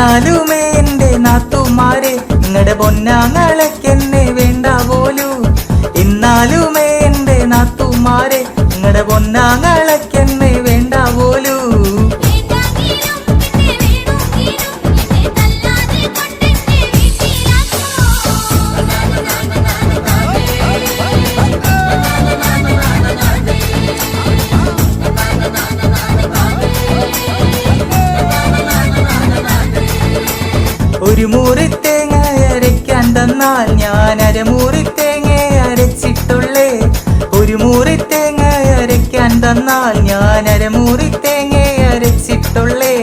എന്നാലുമേ എന്റെ നാത്തുമാരെ. നിങ്ങളുടെ പൊന്നാങ്ങളെക്കെന്നെ വേണ്ട പോലൂ. എന്നാലുമേ എന്റെ നാത്തുമാരെ. നിങ്ങളുടെ പൊന്നാങ്ങ ഒരു മുറി തേങ്ങ അരയ്ക്കാൻ തന്നാൽ ഞാൻ അരമുറി തേങ്ങ അരച്ചിട്ടുള്ളേ. ഒരു മുറി തേങ്ങ അരയ്ക്കാൻ തന്നാൽ ഞാൻ അരമുറി തേങ്ങ അരച്ചിട്ടുള്ളേ.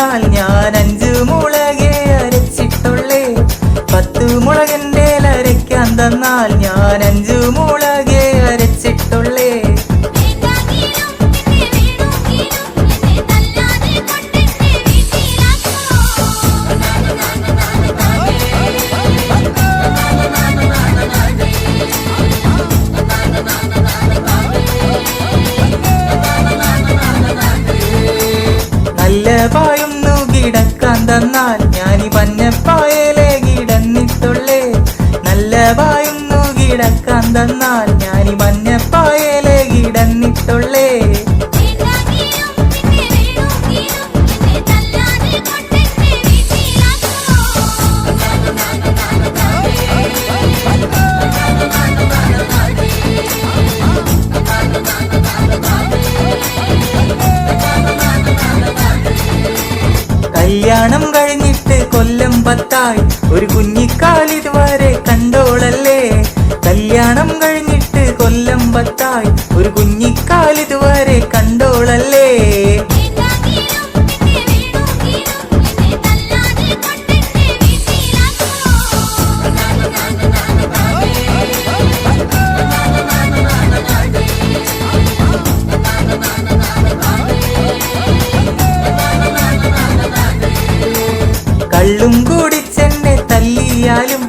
ഞാൻ അഞ്ചു മുളകേ അരച്ചിട്ടുള്ളേ. പത്ത് മുളകിന്റെ തന്നാൽ ഞാനി ഈ പഞ്ഞപ്പായലെ കിടന്നിട്ടുള്ളേ നല്ല വായുന്നു കിടക്കാൻ തന്നാൽ ഞാനി മഞ്ഞപ്പായലെ കിടന്നിട്ടുള്ളേ പത്തായി. ഒരു കുഞ്ഞിക്കാലിതുവരെ കണ്ടോളല്ലേ? കല്യാണം കഴിഞ്ഞിട്ട് കൊല്ലം പത്തായി. ഒരു കുഞ്ഞിക്കാലിതുവരെ കണ്ടോളല്ലേ കള്ളും ചെന്നെ തല്ലിയാലും